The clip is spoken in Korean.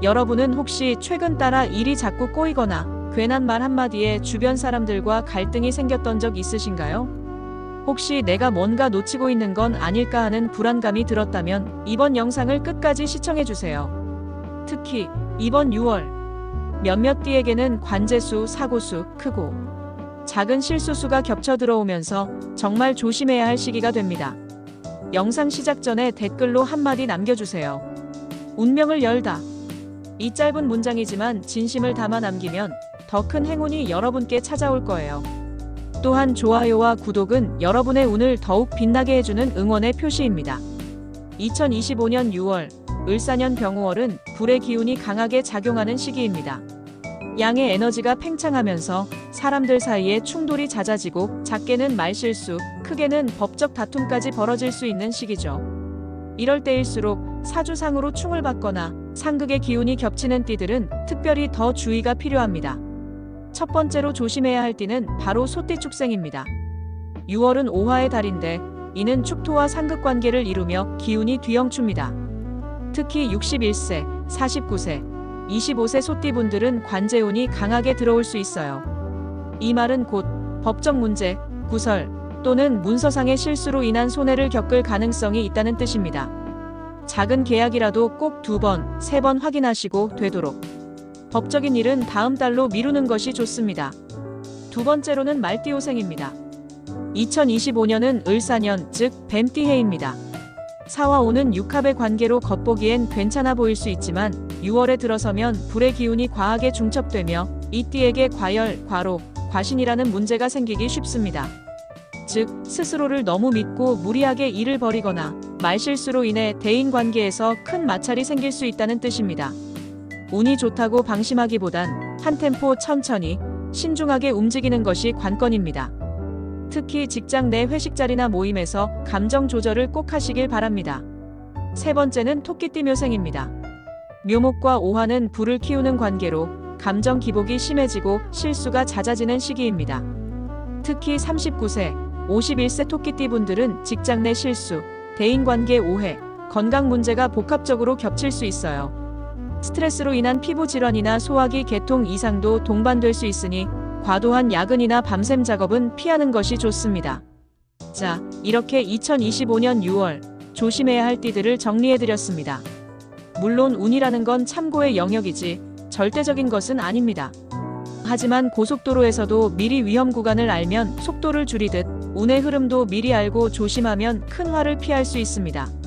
여러분은 혹시 최근 따라 일이 자꾸 꼬이거나 괜한 말 한마디에 주변 사람들과 갈등이 생겼던 적 있으신가요? 혹시 내가 뭔가 놓치고 있는 건 아닐까 하는 불안감이 들었다면 이번 영상을 끝까지 시청해주세요. 특히 이번 6월 몇몇 띠에게는 관제수, 사고수, 크고 작은 실수수가 겹쳐 들어오면서 정말 조심해야 할 시기가 됩니다. 영상 시작 전에 댓글로 한마디 남겨주세요. 운명을 열다. 이 짧은 문장이지만 진심을 담아 남기면 더 큰 행운이 여러분께 찾아올 거예요. 또한 좋아요와 구독은 여러분의 운을 더욱 빛나게 해주는 응원의 표시입니다. 2025년 6월, 을사년 병우월은 불의 기운이 강하게 작용하는 시기입니다. 양의 에너지가 팽창하면서 사람들 사이에 충돌이 잦아지고 작게는 말실수, 크게는 법적 다툼까지 벌어질 수 있는 시기죠. 이럴 때일수록 사주상으로 충을 받거나 상극의 기운이 겹치는 띠들은 특별히 더 주의가 필요합니다. 첫 번째로 조심해야 할 띠는 바로 소띠 축생입니다. 6월은 오화의 달인데 이는 축토와 상극 관계를 이루며 기운이 뒤엉춥니다. 특히 61세, 49세, 25세 소띠분들은 관제운이 강하게 들어올 수 있어요. 이 말은 곧 법적 문제, 구설 또는 문서상의 실수로 인한 손해를 겪을 가능성이 있다는 뜻입니다. 작은 계약이라도 꼭 두 번, 세 번 확인하시고 되도록 법적인 일은 다음 달로 미루는 것이 좋습니다. 두 번째로는 말띠호생입니다. 2025년은 을사년, 즉 뱀띠해입니다. 사와 오는 육합의 관계로 겉보기엔 괜찮아 보일 수 있지만 6월에 들어서면 불의 기운이 과하게 중첩되며 이 띠에게 과열, 과로, 과신이라는 문제가 생기기 쉽습니다. 즉, 스스로를 너무 믿고 무리하게 일을 벌이거나 말실수로 인해 대인 관계에서 큰 마찰이 생길 수 있다는 뜻입니다. 운이 좋다고 방심하기보단 한 템포 천천히 신중하게 움직이는 것이 관건입니다. 특히 직장 내 회식 자리나 모임에서 감정 조절을 꼭 하시길 바랍니다. 세 번째는 토끼띠 묘생입니다. 묘목과 오화는 불을 키우는 관계로 감정 기복이 심해지고 실수가 잦아지는 시기입니다. 특히 39세, 51세 토끼띠 분들은 직장 내 실수, 대인관계 오해, 건강 문제가 복합적으로 겹칠 수 있어요. 스트레스로 인한 피부 질환이나 소화기 계통 이상도 동반될 수 있으니 과도한 야근이나 밤샘 작업은 피하는 것이 좋습니다. 자, 이렇게 2025년 6월 조심해야 할 띠들을 정리해드렸습니다. 물론 운이라는 건 참고의 영역이지 절대적인 것은 아닙니다. 하지만 고속도로에서도 미리 위험 구간을 알면 속도를 줄이듯 운의 흐름도 미리 알고 조심하면 큰 화를 피할 수 있습니다.